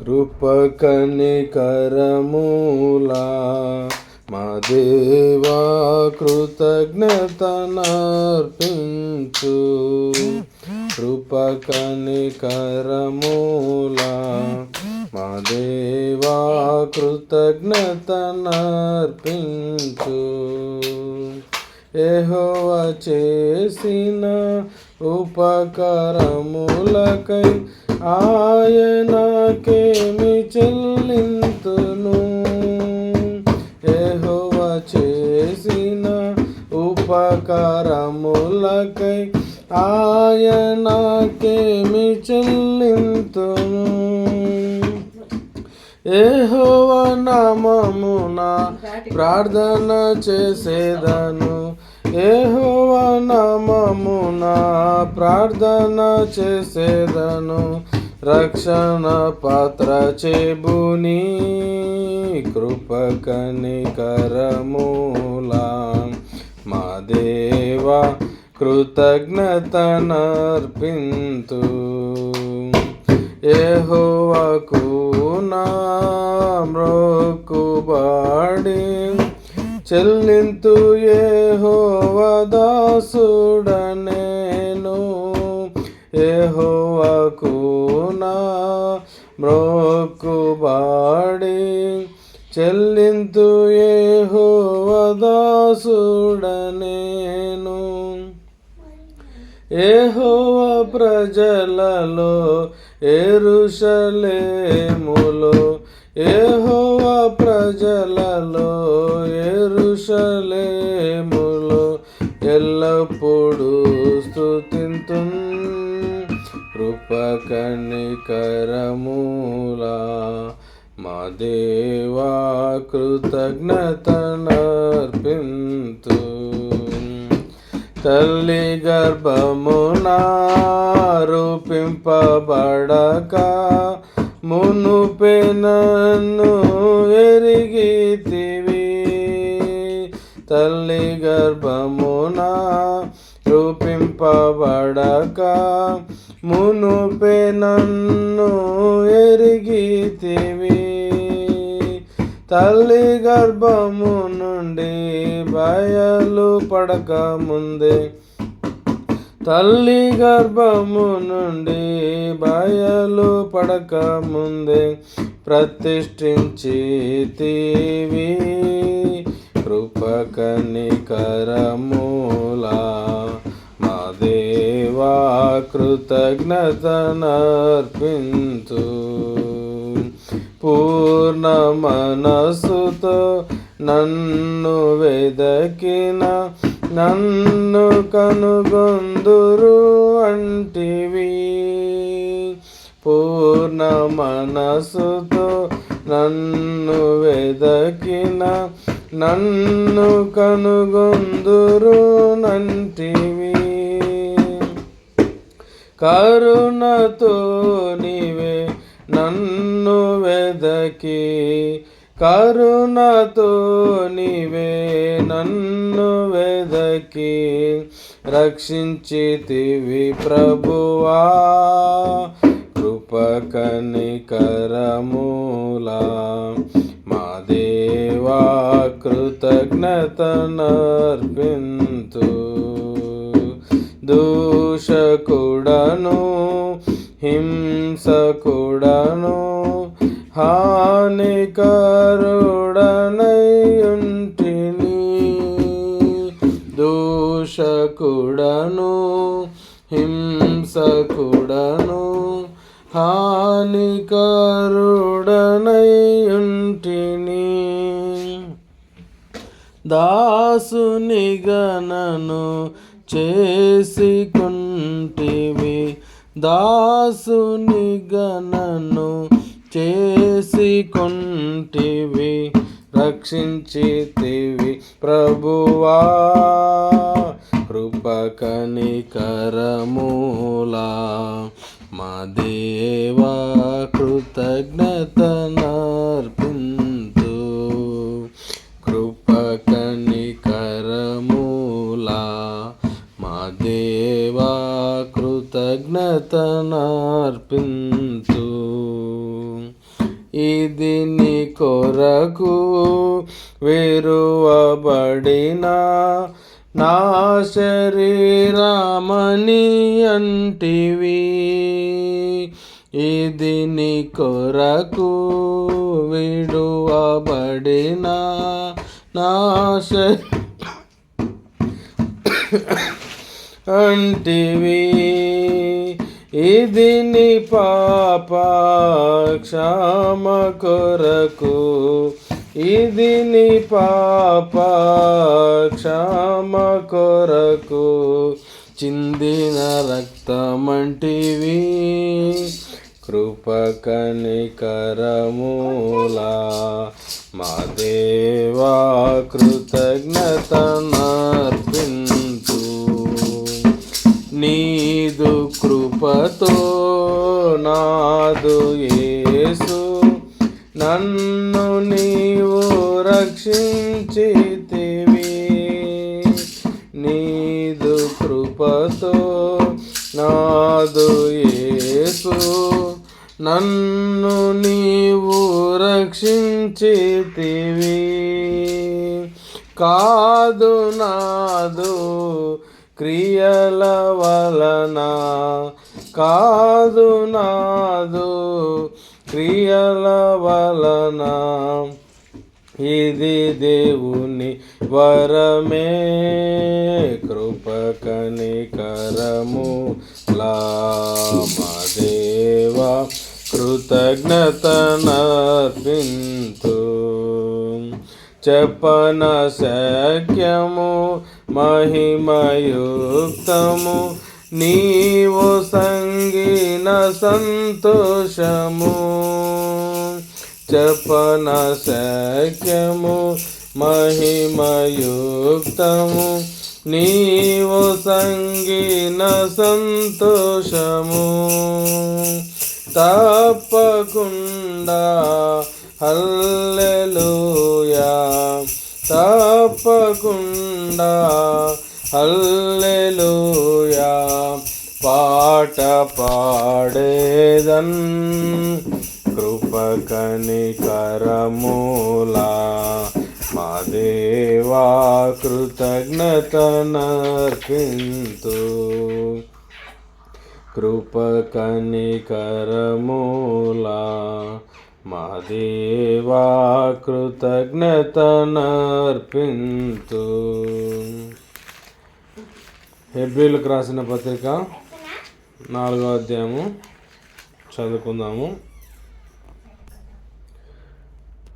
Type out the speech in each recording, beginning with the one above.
కృపకనికరమూలా మా దేవా కృతజ్ఞతనర్పించు. కృపకనికరమూలా మా దేవా కృతజ్ఞతనర్పించు. ఎహోవ చేసిన ఉపకరములకై ఆయనకేమి చెల్లింతును? ఎహోవ చేసిన ఉపకారములకై ఆయనకేమి చెల్లింతును? ఏహోవ నామమున ప్రార్థన చేసేదను. ఏహోవ నామమున ప్రార్థన చేసేదను. రక్షణ పాత్ర చెబుని కృపకనికరమూలా మా దేవా కృతజ్ఞతనర్పింతు. యహోవకు నా మ్రోకుబాడి చెల్లింతు యహోవదాసుడనేను యహోవకు ఏహోవకు నా మ్రోకుబాడి చెల్లింతు యహోవదాసుడనేను యహోవ ప్రజలలో ఎరుషలేములో ఏహోవ ప్రజలలో ఎరుషలేములో ఎల్లప్పుడూ స్థుతింతు కృపకనికరమూలా మా దేవా కృతజ్ఞతనర్పింతు. తల్లి గర్భమున రూపింపబడక మునుపే నన్ను ఎరిగితివి. తల్లి గర్భమున రూపింపబడక మునుపే నన్ను ఎరిగితివి. తల్లి గర్భము నుండి బయలు పడక ముందే. తల్లి గర్భము నుండి బయలు పడక ముందే ప్రతిష్ఠించి తీవి కృపకనికరమూలా. మా దేవా కృతజ్ఞతనర్పించు. పూర్ణ మనసుతో నన్ను వెదకిన నన్ను కనుగొందురు అంటివి. పూర్ణ మనసుతో నన్ను వెదకిన నన్ను కనుగొందురు నంటివి కరుణతో నీవే నన్ను నన్ను వెదకి కరుణతో నీవే నన్ను వెదకి రక్షించితివి ప్రభువా కృపకనికరమూలా. మా దేవా కృతజ్ఞతనర్పింతు. దూషకుడను హింసకుడను హానికరుడనయుంటిని దూషకుడను హింసకుడను హానికరుడనయుంటిని. దాసుని గణను చేసికుంటివి దాసుని గణను చేసి కొంటివి రక్షించితివి ప్రభువా కృపకనికరమూలా మా దేవా కృపకని కరమూలా మా దేవా కృతజ్ఞతనర్పింతు. ఇది నీ కొరకు వేరువబడిన నా శరీరామని అంటివి. ఇది నీ కొరకు విడువబడిన నా శరీ అంటివి. ఇది నీ పాప క్షమ కొరకు ఇది నీ పాప క్షమ కొరకు చిందిన రక్తమంటివి కృపకనికరమూలా. మా దేవా కృతజ్ఞత నర్పింతు నీదు కృపతో నాదు యేసు. నన్ను నీవు రక్షించితివి. నీదు కృపతో నాదు యేసు. నన్ను నీవు రక్షించితివి. కాదు నాదు క్రియల వలన కాదు నాదు క్రియల వలన. ఇది దేవుని వరమే కృప కనికరము లామా దేవా చెప్పన శక్యము మహిమయుక్తము నీవు సంగీన సంతోషము చెప్పన శక్యము మహిమయుక్తము. నీవు సంగీన సంతోషము తప్పకుండా హల్లెలూయా. తప్పకుండా హల్లెలూయా. పాట పాడేదన్ కృపకని కరమూలా మా దేవా కృతజ్ఞతనర్పింతు. కృపకని కరమూలా మా దేవా కృతజ్ఞతనర్పింతు. హెబ్రిల్కి రాసిన పత్రిక నాలుగో అధ్యాయము. చదువుకుందాము.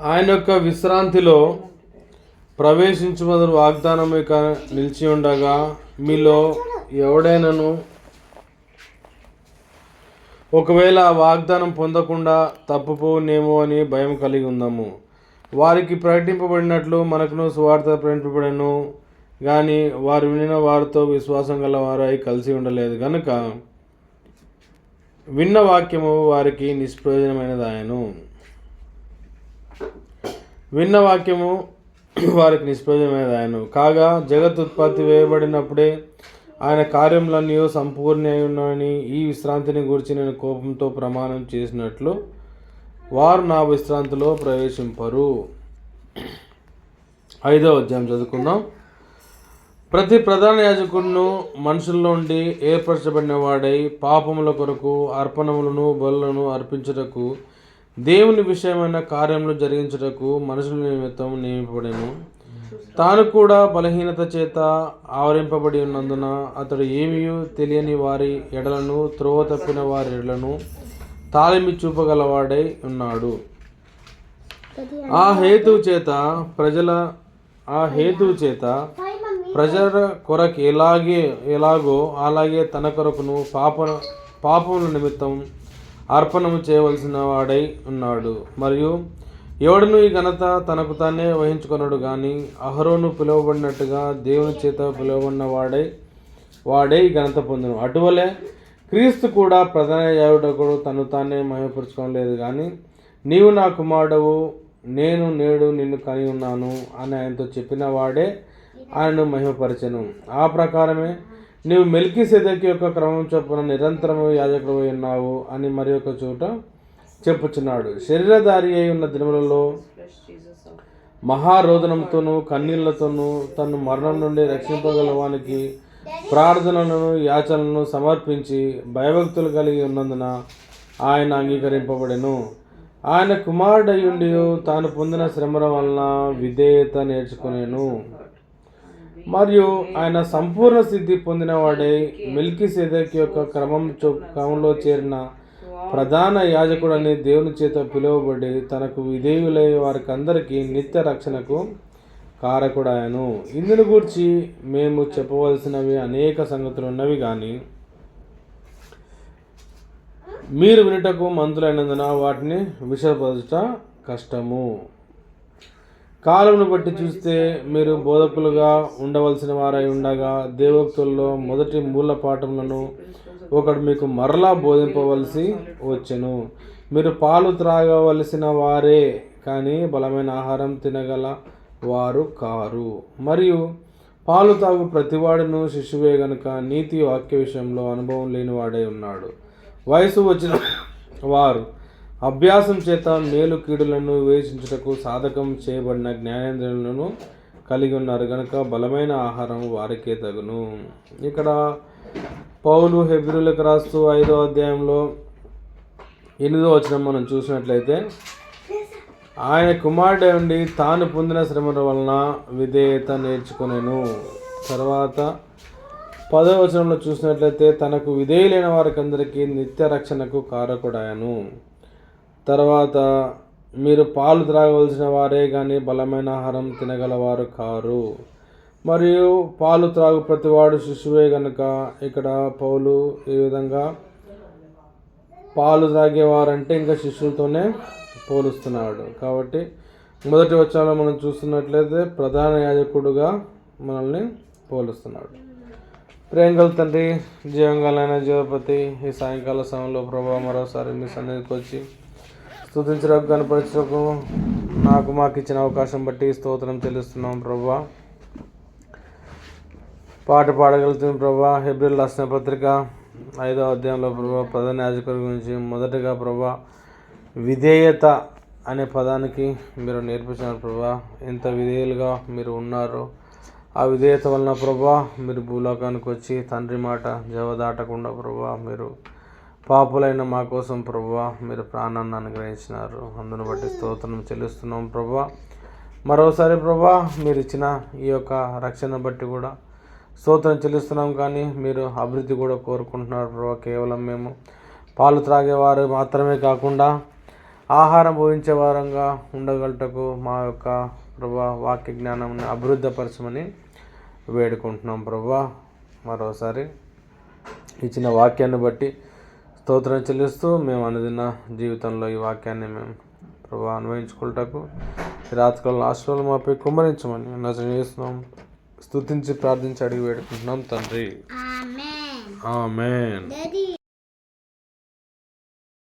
ఆయన యొక్క విశ్రాంతిలో ప్రవేశించు మొదలు వాగ్దానం ఇక నిలిచి ఉండగా మీలో ఎవడైనాను ఒకవేళ వాగ్దానం పొందకుండా తప్పుపోనేమో అని భయం కలిగి ఉందాము. వారికి ప్రకటింపబడినట్లు మనకును సువార్త ప్రకటింపబడను కానీ వారు వినిన వారితో విశ్వాసం గల వారై కలిసి ఉండలేదు. కనుక విన్న వాక్యము వారికి నిష్ప్రయోజనమైనదాయను. విన్న వాక్యము వారికి నిష్ప్రయోజనమైనదాయను. కాగా జగత్ ఉత్పత్తి వేయబడినప్పుడే ఆయన కార్యములన్నీ సంపూర్ణ అయి ఉన్నాయని ఈ విశ్రాంతిని గురించి నేను కోపంతో ప్రమాణం చేసినట్లు వారు నా విశ్రాంతిలో ప్రవేశింపరు. ఐదో అధ్యాయం చదువుకుందాం. ప్రతి ప్రధాన యాజకుడును మనుషుల నుండి ఏర్పరచబడినవాడై పాపముల కొరకు అర్పణములను బలులను అర్పించుటకు దేవుని విషయమైన కార్యములు జరిగించుటకు మనుషుల నిమిత్తం నియమింపబడెను. తాను కూడా బలహీనత చేత ఆవరింపబడి ఉన్నందున అతడు ఏమీ తెలియని వారి ఎడలను త్రోవ తప్పిన వారి ఎడలను తాళిమి చూపగలవాడై ఉన్నాడు. ఆ హేతువు చేత ప్రజల ఆ హేతువు చేత ప్రజల కొరకు ఎలాగే ఎలాగో అలాగే తన కొరకును పాప పాపముల నిమిత్తం అర్పణము చేయవలసిన వాడై ఉన్నాడు. మరియు ఎవడును ఈ ఘనత తనకు తానే వహించుకున్నాడు కానీ అహరోను పిలువబడినట్టుగా దేవుని చేత పిలువబడిన వాడై వాడే ఈ ఘనత పొందును. అటువలే క్రీస్తు కూడా ప్రధాన యావుడకుడు తను తానే మహిమపరుచుకోలేదు కానీ నీవు నా కుమారుడవు నేను నేడు నిన్ను కలిగి ఉన్నాను అని ఆయనతో చెప్పిన వాడే ఆయనను మహిమపరచను. ఆ ప్రకారమే నీవు మెల్కి సెదకి యొక్క క్రమం చొప్పున నిరంతరము యాజకుడు ఉన్నావు అని మరి ఒక చోట చెప్పుచున్నాడు. శరీరధారి అయి ఉన్న దినములలో మహారోదనంతోనూ కన్నీళ్ళతోనూ తను మరణం నుండి రక్షింపగలవానికి ప్రార్థనలను యాచనలను సమర్పించి భయభక్తులు కలిగి ఉన్నందున ఆయన అంగీకరింపబడెను. ఆయన కుమారుడయుండి తాను పొందిన శ్రమల వలన విధేయత నేర్చుకునేను. మరియు ఆయన సంపూర్ణ సిద్ధి పొందినవాడై మిల్కీ సేదక్ యొక్క క్రమం క్రమంలో చేరిన ప్రధాన యాజకుడని దేవుని చేత పిలువబడి తనకు విధేయులై వారికి అందరికీ నిత్య రక్షణకు కారకుడాయను. ఇందును గూర్చి మేము చెప్పవలసినవి అనేక సంగతులు ఉన్నవి కానీ మీరు వినుటకు మంతులైనందున వాటిని విషపరచుట కష్టము. కాలమును బట్టి చూస్తే మీరు బోధకులుగా ఉండవలసిన వారై ఉండగా దేవోక్తుల్లో మొదటి మూల పాఠములను ఒకడు మీకు మరలా బోధింపవలసి వచ్చెను. మీరు పాలు త్రాగవలసిన వారే కానీ బలమైన ఆహారం తినగల వారు కారు. మరియు పాలు తాగు ప్రతివాడును శిశువే గనుక నీతి వాక్య విషయంలో అనుభవం లేని వాడే ఉన్నాడు. వయసు వచ్చిన వారు అభ్యాసం చేత మేలు కీడులను వివేచించుటకు సాధకం చేయబడిన జ్ఞానేంద్రులను కలిగి ఉన్నారు. కనుక బలమైన ఆహారం వారికే తగును. ఇక్కడ పౌలు హెబ్రిలకు రాస్తూ ఐదో అధ్యాయంలో ఎనిమిదో వచనం మనం చూసినట్లయితే ఆయన కుమారుడే ఉండి తాను పొందిన శ్రమల వలన విధేయత నేర్చుకునేను. తర్వాత పదో వచనంలో చూసినట్లయితే తనకు విధేయులైన వారికందరికీ నిత్య రక్షణకు కారకుడాయను తర్వాత మీరు పాలు త్రాగవలసిన వారే కానీ బలమైన ఆహారం తినగలవారు కారు. మరియు పాలు త్రాగు ప్రతివాడు శిశువే గనుక ఇక్కడ పౌలు ఈ విధంగా పాలు తాగేవారంటే ఇంకా శిష్యులతోనే పోలుస్తున్నాడు. కాబట్టి మొదటి వచ్చాలో మనం చూస్తున్నట్లయితే ప్రధాన యాజకుడుగా మనల్ని పోలుస్తున్నాడు. ప్రేంగల్ తండ్రి జీవంగాలైన జీవపతి ఈ సాయంకాల సమయంలో ప్రభావ మరోసారి మీ సన్నిధికి వచ్చి స్థుతించడానికి కనపరచకు నాకు మాకు ఇచ్చిన అవకాశం బట్టి స్తోత్రం చెల్లిస్తున్నాం ప్రభా. పాట పాడగలుగుతుంది ప్రభా హెబ్రిల్ రాసిన పత్రిక ఐదో అధ్యాయంలో ప్రభా ప్రధాన యాజకుడి గురించి మొదటగా ప్రభా విధేయత అనే పదానికి మీరు నేర్పించినారు ప్రభా. ఎంత విధేయులుగా మీరు ఉన్నారు ఆ విధేయత వలన ప్రభా మీరు భూలోకానికి వచ్చి తండ్రి మాట జవ దాటకుండా ప్రభా మీరు పాపులైన మా కోసం ప్రభా మీరు ప్రాణాన్ని అనుగ్రహించినారు. అందును బట్టి స్తోత్రం చెల్లిస్తున్నాం ప్రభా మరోసారి ప్రభా మీరు ఇచ్చిన ఈ యొక్క రక్షణ బట్టి కూడా స్తోత్రం చెల్లిస్తున్నాం కానీ మీరు అభివృద్ధి కూడా కోరుకుంటున్నారు ప్రభా కేవలం మేము పాలు త్రాగేవారు మాత్రమే కాకుండా ఆహారం భోజించే వారంగా ఉండగలటకు మా యొక్క ప్రభా వాక్య జ్ఞానాన్ని అభివృద్ధిపరచమని వేడుకుంటున్నాం ప్రభా మరోసారి ఇచ్చిన వాక్యాన్ని బట్టి స్తోత్రం చెల్లిస్తూ మేము అనుదిన జీవితంలో ఈ వాక్యాన్ని మేము ప్రభా అన్వయించుకుంటకు రాత్రికాల ఆశ్రలు మాపై కుమ్మరించమని నజరం చేస్తున్నాం స్తుతించి ప్రార్థించి అడిగి వేడుకుంటున్నాం తండ్రి. ఆమెన్.